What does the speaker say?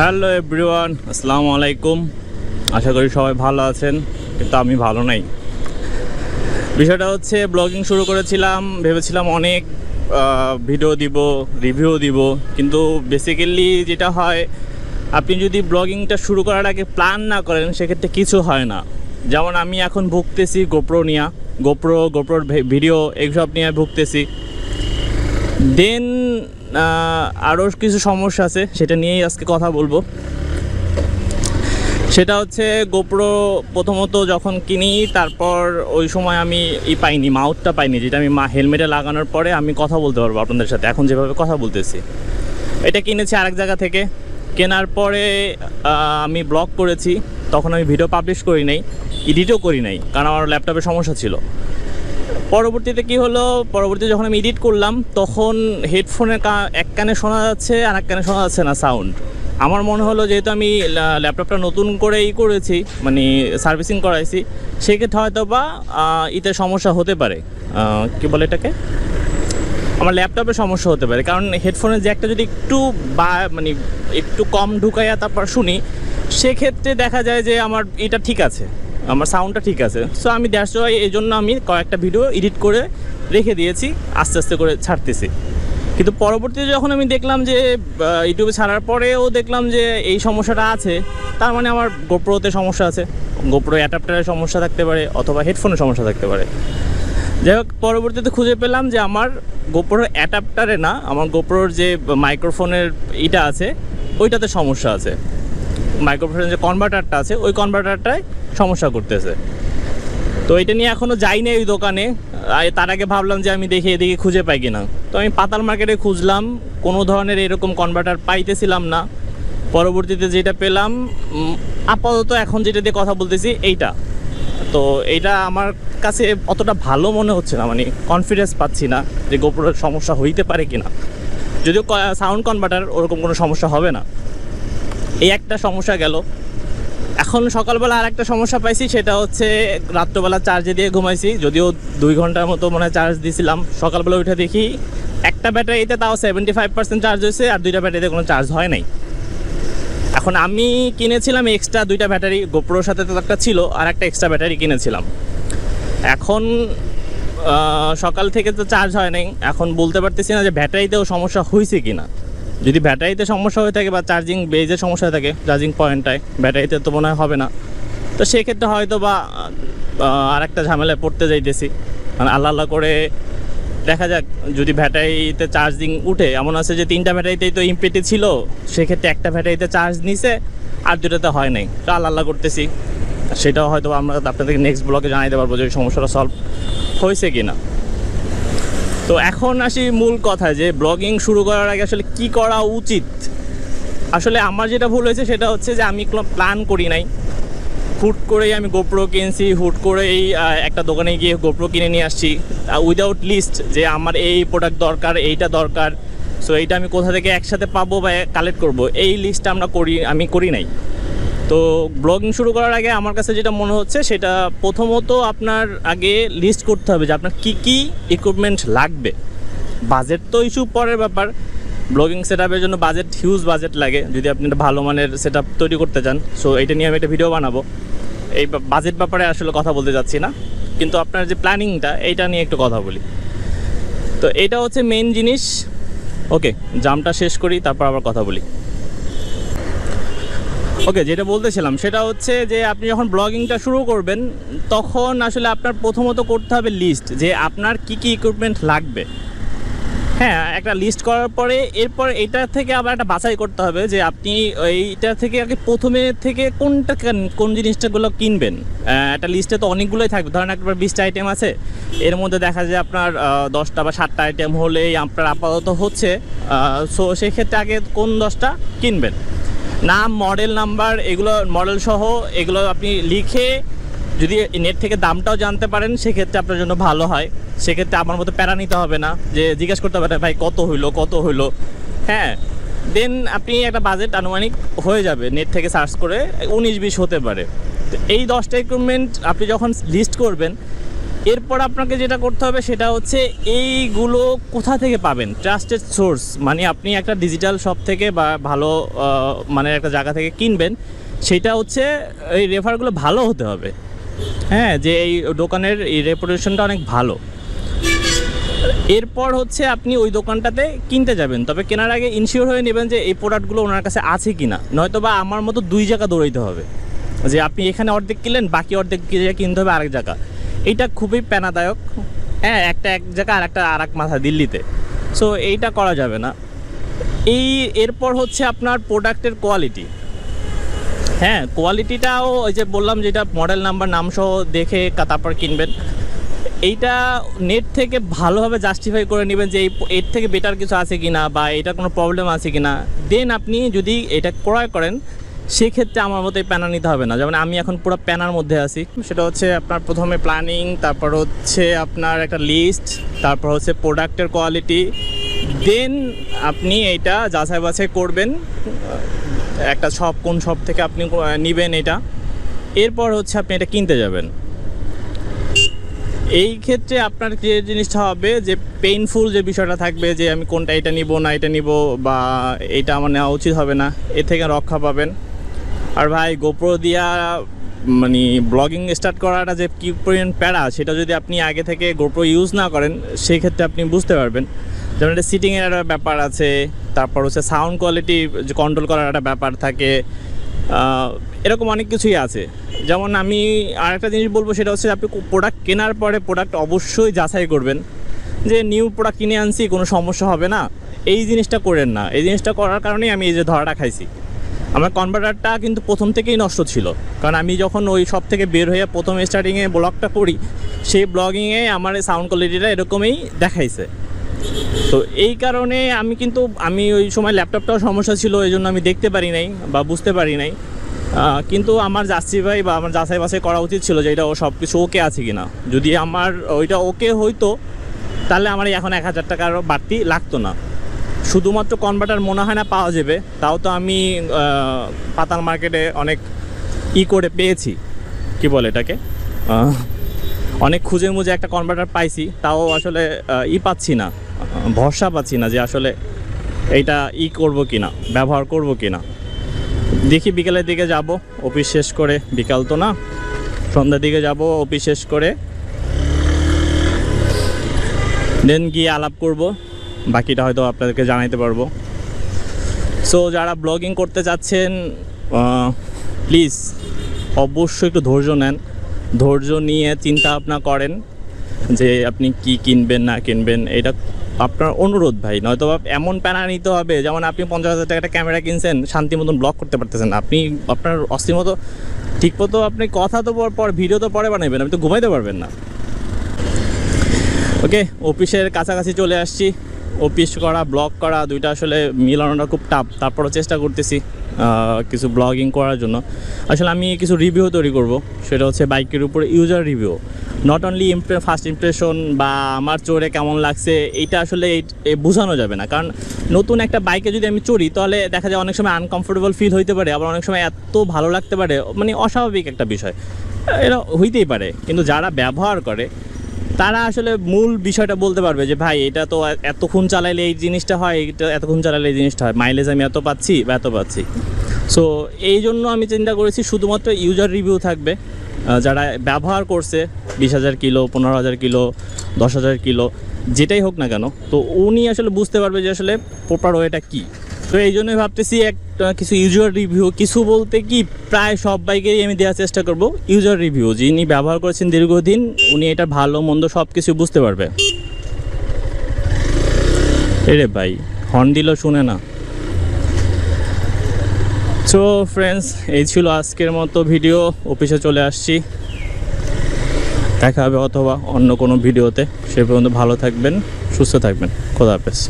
Hello everyone, আসসালামু আলাইকুম। আশা করি সবাই ভালো আছেন, কিন্তু আমি ভালো নাই। বিষয়টা হচ্ছে, ব্লগিং শুরু করেছিলাম, ভেবেছিলাম অনেক ভিডিও দিব রিভিউ দিব, কিন্তু বেসিক্যালি যেটা হয়, আপনি যদি ব্লগিংটা শুরু করার আগে প্ল্যান না করেন, সেক্ষেত্রে কিছু হয় না। যেমন আমি এখন ভুগতেছি গোপ্রো নিয়ে গোপ্রো গোপ্রোর ভিডিও এইসব নিয়ে ভুগতেছি। দেন আরও কিছু সমস্যা আছে, সেটা নিয়েই আজকে কথা বলব। সেটা হচ্ছে গোপ্রো প্রথমত যখন কিনি, তারপর ওই সময় আমি ই পাইনি, মাউথটা পাইনি, যেটা আমি মা, হেলমেটে লাগানোর পরে আমি কথা বলতে পারব আপনাদের সাথে, এখন যেভাবে কথা বলতেছি। এটা কিনেছি আরেক জায়গা থেকে, কেনার পরে আমি ব্লগ করেছি, তখন আমি ভিডিও পাবলিশ করি নাই, এডিটও করি নাই, কারণ আমার ল্যাপটপে সমস্যা ছিল। পরবর্তীতে কি হলো? পরবর্তীতে যখন আমি এডিট করলাম, তখন হেডফোনের এক কানে শোনা যাচ্ছে আর এক কানে শোনা যাচ্ছে না সাউন্ড আমার মনে হলো যেহেতু আমি ল্যাপটপটা নতুন করে ই করেছি মানে সার্ভিসিং করাইছি, সেক্ষেত্রে হয়তো বা ইতে সমস্যা হতে পারে। কি বলে এটাকে? আমার ল্যাপটপে সমস্যা হতে পারে। কারণ হেডফোনের জ্যাকটা যদি একটু বা মানে একটু কম ঢুকাইয়া তারপর শুনি, সেক্ষেত্রে দেখা যায় যে আমার এটা ঠিক আছে। আমার সাউন্ডটা ঠিক আছে। সো আমি দ্যাটস ওয়াই এই জন্য আমি কয়েকটা ভিডিও এডিট করে রেখে দিয়েছি, আস্তে আস্তে করে ছাড়তেছি। কিন্তু পরবর্তীতে যখন আমি দেখলাম যে ইউটিউবে ছাড়ার পরেও দেখলাম যে, এই সমস্যাটা আছে, তার মানে আমার গোপ্রোতে সমস্যা আছে। গোপ্রো অ্যাডাপ্টারের সমস্যা থাকতে পারে, অথবা হেডফোনের সমস্যা থাকতে পারে। যাই হোক, পরবর্তীতে খুঁজে পেলাম যে, আমার গোপ্রোর অ্যাডাপ্টারে না, আমার গোপ্রোর যে মাইক্রোফোনের ইটা আছে, ওইটাতে সমস্যা আছে। মাইক্রোফোনের যে কনভার্টারটা আছে, ওই কনভার্টারটায় সমস্যা করতেছে। তো এটা নিয়ে এখনও যাইনি ওই দোকানে। তার আগে ভাবলাম যে আমি দেখি এদিকে খুঁজে পাই কিনা। তো আমি পাতাল মার্কেটে খুঁজলাম, কোনো ধরনের এরকম কনভার্টার পাইতেছিলাম না। পরবর্তীতে যেটা পেলাম আপাতত এখন যেটা দিয়ে কথা বলতেছি, এইটা। তো এইটা আমার কাছে অতটা ভালো মনে হচ্ছে না মানে কনফিডেন্স পাচ্ছি না যে গোপুরের সমস্যা হইতে পারে কিনা। যদিও সাউন্ড কনভার্টার ওরকম কোনো সমস্যা হবে না। এই একটা সমস্যা গেল। এখন সকালবেলা আর একটা সমস্যা পাইছি, সেটা হচ্ছে রাত্রবেলা চার্জে দিয়ে ঘুমাইছি। যদিও দুই ঘণ্টার মতো মনে চার্জ দিয়েছিলাম সকালবেলা উঠে দেখি একটা ব্যাটারিতে তাও সেভেন্টি ফাইভ পার্সেন্ট চার্জ হয়েছে আর দুইটা ব্যাটারিতে কোনো চার্জ হয় নাই। এখন আমি কিনেছিলাম এক্সট্রা দুইটা ব্যাটারি গোপ্রোর সাথে তো একটা ছিল, আর একটা এক্সট্রা ব্যাটারি কিনেছিলাম। এখন সকাল থেকে তো চার্জ হয় নাই। এখন বলতে পারতেছি না যে ব্যাটারিতেও সমস্যা হয়েছে কি না যদি ব্যাটারিতে সমস্যা হয়ে থাকে বা চার্জিং বেজে সমস্যা হয়ে থাকে চার্জিং পয়েন্টটায় ব্যাটারিতে তো মনে হয় হবে না। তো সেক্ষেত্রে হয়তো বা আর একটা ঝামেলায় পড়তে যাইতেছি। মানে আল্লাহ আল্লাহ করে দেখা যাক, যদি ব্যাটারিতে চার্জিং উঠে, এমন আছে যে তিনটা ব্যাটারিতেই তো ইমপেটি ছিল, সেক্ষেত্রে একটা ব্যাটারিতে চার্জ নিছে, আর দুটাতে হয় নাই। তো আল্লাহ আল্লাহ করতেছি। সেটাও হয়তো আমরা আপনাদেরকে নেক্সট ব্লগে জানাইতে পারব যে সমস্যাটা সলভ হয়েছে কি না তো এখন আসি মূল কথা যে ব্লগিং শুরু করার আগে আসলে কি করা উচিত? আসলে আমার যেটা ভুল হয়েছে সেটা হচ্ছে যে আমি কোনো প্ল্যান করি নাই। হুট করেই আমি গোপ্রো কিনছি, হুট করেই একটা দোকানে গিয়ে গোপ্রো কিনে নিয়ে আসছি। উইদাউট লিস্ট যে আমার এই প্রোডাক্ট দরকার, এইটা দরকার। সো এইটা আমি কোথা থেকে একসাথে পাবো বা কালেক্ট করব? এই লিস্টটা আমরা করি, আমি করি নাই। তো ব্লগিং শুরু করার আগে আমার কাছে যেটা মনে হচ্ছে, সেটা প্রথমত আপনার আগে লিস্ট করতে হবে যে আপনার কি কি ইকুইপমেন্ট লাগবে। বাজেট তো ইস্যু পরের ব্যাপার। ব্লগিং সেট জন্য বাজেট হিউজ বাজেট লাগে। যদি আপনি একটা ভালো মানের সেট তৈরি করতে চান সো এটা নিয়ে আমি একটা ভিডিও বানাবো। এই বাজেট ব্যাপারে আসলে কথা বলতে যাচ্ছি না। কিন্তু আপনার যে প্ল্যানিংটা এইটা নিয়ে একটু কথা বলি। তো এটা হচ্ছে মেন জিনিস। ওকে জামটা শেষ করি, তারপর আবার কথা বলি। ওকে, যেটা বলতেছিলাম, সেটা হচ্ছে যে আপনি যখন ব্লগিংটা শুরু করবেন, তখন আসলে আপনার প্রথমত করতে হবে লিস্ট যে আপনার কি কি ইকুইপমেন্ট লাগবে। হ্যাঁ একটা লিস্ট করার পরে, এরপর এটা থেকে আবার একটা বাছাই করতে হবে যে আপনি এইটা থেকে আগে প্রথমে থেকে কোনটা কেন- কোন জিনিসটাগুলো কিনবেন। একটা লিস্টে তো অনেকগুলোই থাকবে, ধরেন একবার বিশটা আইটেম আছে, এর মধ্যে দেখা যায় আপনার দশটা বা সাতটা আইটেম হলেই আপনার আপাতত হচ্ছে সো সেক্ষেত্রে আগে কোন দশটা কিনবেন? নাম মডেল নাম্বার এগুলো মডেল সহ এগুলো আপনি লিখে যদি নেট থেকে দামটাও জানতে পারেন, সেক্ষেত্রে আপনার জন্য ভালো হয়। সেক্ষেত্রে আমার মতো প্যারা নিতে হবে না, যে জিজ্ঞেস করতে হবে ভাই, কত হইল কত হইল? হ্যাঁ দেন আপনি একটা বাজেট আনুমানিক হয়ে যাবে নেট থেকে সার্চ করে, উনিশ, বিশ হতে পারে। তো এই দশটা ইকুইপমেন্ট আপনি যখন লিস্ট করবেন এরপর আপনাকে যেটা করতে হবে সেটা হচ্ছে এইগুলো কোথা থেকে পাবেন? ট্রাস্টেড সোর্স মানে আপনি একটা ডিজিটাল শপ থেকে বা ভালো মানে একটা জায়গা থেকে কিনবেন, সেটা হচ্ছে এই রেফারগুলো ভালো হতে হবে। হ্যাঁ যে এই দোকানের এই রেপুটেশনটা অনেক ভালো। এরপর হচ্ছে আপনি ওই দোকানটাতে কিনতে যাবেন। তবে কেনার আগে ইনশিওর হয়ে নেবেন যে এই প্রোডাক্টগুলো ওনার কাছে আছে কি না নয়তো বা আমার মতো দুই জায়গা দৌড়াইতে হবে। যে আপনি এখানে অর্ধেক কিনলেন, বাকি অর্ধেক কিনতে হবে আরেক জায়গা। এইটা খুবই প্যানাদায়ক। হ্যাঁ একটা এক জায়গা আর একটা আর এক মাথা দিল্লিতে। সো এইটা করা যাবে না। এই এরপর হচ্ছে আপনার প্রোডাক্টের কোয়ালিটি। হ্যাঁ কোয়ালিটিটাও ওই যে বললাম যেটা মডেল নাম্বার নাম সহ দেখে তারপর কিনবেন। এইটা নেট থেকে ভালোভাবে জাস্টিফাই করে নেবেন যে এই এর থেকে বেটার কিছু আছে কিনা বা এটা কোনো প্রবলেম আছে কিনা। দেন আপনি যদি এটা ক্রয় করেন সেক্ষেত্রে আমার মতো প্যানা নিতে হবে না। যেমন আমি এখন পুরো প্যানার মধ্যে আছি। সেটা হচ্ছে আপনার প্রথমে প্ল্যানিং তারপর হচ্ছে আপনার একটা লিস্ট তারপর হচ্ছে প্রোডাক্টের কোয়ালিটি দেন আপনি এইটা যাচাই বাছাই করবেন একটা শপ কোন শপ থেকে আপনি নেবেন এটা। এরপর হচ্ছে আপনি এটা কিনতে যাবেন। এই ক্ষেত্রে আপনার যে জিনিসটা হবে যে পেইনফুল যে বিষয়টা থাকবে যে আমি কোনটা, এটা নিব না, এটা নিব বা এটা আমার নেওয়া উচিত হবে না এ থেকে রক্ষা পাবেন। আর ভাই গোপ্রো দিয়া মানে ব্লগিং স্টার্ট করাটা যে কী পরিমাণ প্যারা, সেটা যদি আপনি আগে থেকে গোপ্রো ইউজ না করেন সেই ক্ষেত্রে আপনি বুঝতে পারবেন। যেমন এটা সিটিংয়ের একটা ব্যাপার আছে, তারপর হচ্ছে সাউন্ড কোয়ালিটি যে কন্ট্রোল করার একটা ব্যাপার থাকে এরকম অনেক কিছুই আছে। যেমন আমি আরেকটা জিনিস বলব, সেটা হচ্ছে আপনি প্রোডাক্ট কেনার পরে প্রোডাক্ট অবশ্যই যাচাই করবেন, যে নিউ প্রোডাক্ট কিনে আনছি, কোনো সমস্যা হবে না। এই জিনিসটা করেন না। এই জিনিসটা করার কারণেই আমি এই যে ধরাটা খাইছি। আমার কনভার্টারটা কিন্তু প্রথম থেকেই নষ্ট ছিল। কারণ আমি যখন ওই সব থেকে বের হয়ে প্রথম স্টার্টিংয়ে ব্লগটা করি, সেই ব্লগিংয়ে আমার এই সাউন্ড কোয়ালিটিটা এরকমই দেখাইছে। তো এই কারণে আমি কিন্তু, আমি ওই সময় ল্যাপটপটাও সমস্যা ছিল, এই জন্য আমি দেখতে পারি নাই বা বুঝতে পারি নাই। কিন্তু আমার যাচ্ছি ভাই বা আমার যাচাই বাছাই করা উচিত ছিল যে এটা ও সব কিছু ওকে আছে কি না যদি আমার ওইটা ওকে হইতো, তাহলে আমার এখন এক হাজার টাকার বাড়তি লাগতো না। শুধুমাত্র কনভার্টার মনে হয় না পাওয়া যাবে, তাও তো আমি পাতাল মার্কেটে অনেক ই করে পেয়েছি। কি বলে এটাকে? অনেক খুঁজে মুজে একটা কনভার্টার পাইছি, তাও আসলে ই পাচ্ছি না ভরসা পাচ্ছি না যে আসলে এইটা ই করব কি না ব্যবহার করব কি না দেখি বিকেলের দিকে যাব, অফিস শেষ করে, বিকাল তো না, সন্ধ্যার দিকে যাব, অফিস শেষ করে। দেন গিয়ে আলাপ করব। বাকিটা হয়তো আপনাদেরকে জানাইতে পারব। সো যারা ব্লগিং করতে চাচ্ছেন প্লিজ অবশ্যই একটু ধৈর্য নেন। ধৈর্য নিয়ে চিন্তা ভাবনা করেন যে আপনি কি কিনবেন, না কিনবেন। এটা আপনার অনুরোধ ভাই। নয়তো এমন প্যানা নিতে হবে, যেমন আপনি পঞ্চাশ হাজার টাকা একটা ক্যামেরা কিনছেন, শান্তি মতন ব্লগ করতে পারতেছেন আপনি আপনার অস্থির মতো, ঠিক মতো আপনি কথা তো পর ভিডিও তো পরে বানাবেন আপনি তো ঘুমাইতে পারবেন না। ওকে অফিসের কাছাকাছি চলে আসছি। অফিস করা, ব্লগ করা, দুইটা আসলে মিলানোটা খুব টাফ তারপরও চেষ্টা করতেছি কিছু ব্লগিং করার জন্য। আসলে আমি কিছু রিভিউ তৈরি করব, সেটা হচ্ছে বাইকের উপরে user review not only first impression বা আমার চড়ে কেমন লাগছে, এইটা আসলে বোঝানো যাবে না। কারণ নতুন একটা বাইকে যদি আমি চড়ি, তাহলে দেখা যায় অনেক সময় আনকমফোর্টেবল ফিল হইতে পারে, আবার অনেক সময় এত ভালো লাগতে পারে মানে অস্বাভাবিক একটা বিষয়। এটা হইতেই পারে, কিন্তু যারা ব্যবহার করে তারা আসলে মূল বিষয়টা বলতে পারবে যে, ভাই, এটা তো এতক্ষণ চালাইলে এই জিনিসটা হয়, এটা এতক্ষণ চালাইলে এই জিনিসটা হয়। মাইলেজ আমি এত পাচ্ছি বা এত পাচ্ছি। সো এই জন্য আমি চিন্তা করেছি শুধুমাত্র ইউজার রিভিউ থাকবে। যারা ব্যবহার করছে, বিশ হাজার কিলো, পনেরো হাজার কিলো, দশ হাজার কিলো, যেটাই হোক না কেন, তো উনি আসলে বুঝতে পারবে যে আসলে প্রপার ওয়েটা কী। তো এই জন্যই ভাবতেছি একটা কিছু ইউজার রিভিউ কিছু বলতে কি প্রায় সব বাইকেরই আমি দেওয়ার চেষ্টা করব। ইউজার রিভিউ যিনি ব্যবহার করেছেন দীর্ঘদিন, উনি এটা ভালো, মন্দ সব কিছু বুঝতে পারবে। এরে ভাই হর্ন দিলেও শুনে না। সো ফ্রেন্ডস এই ছিল আজকের মতো ভিডিও অফিসে চলে আসছি। দেখা হবে অথবা অন্য কোনো ভিডিওতে সে পর্যন্ত ভালো থাকবেন, সুস্থ থাকবেন। খোদা হাফেজ।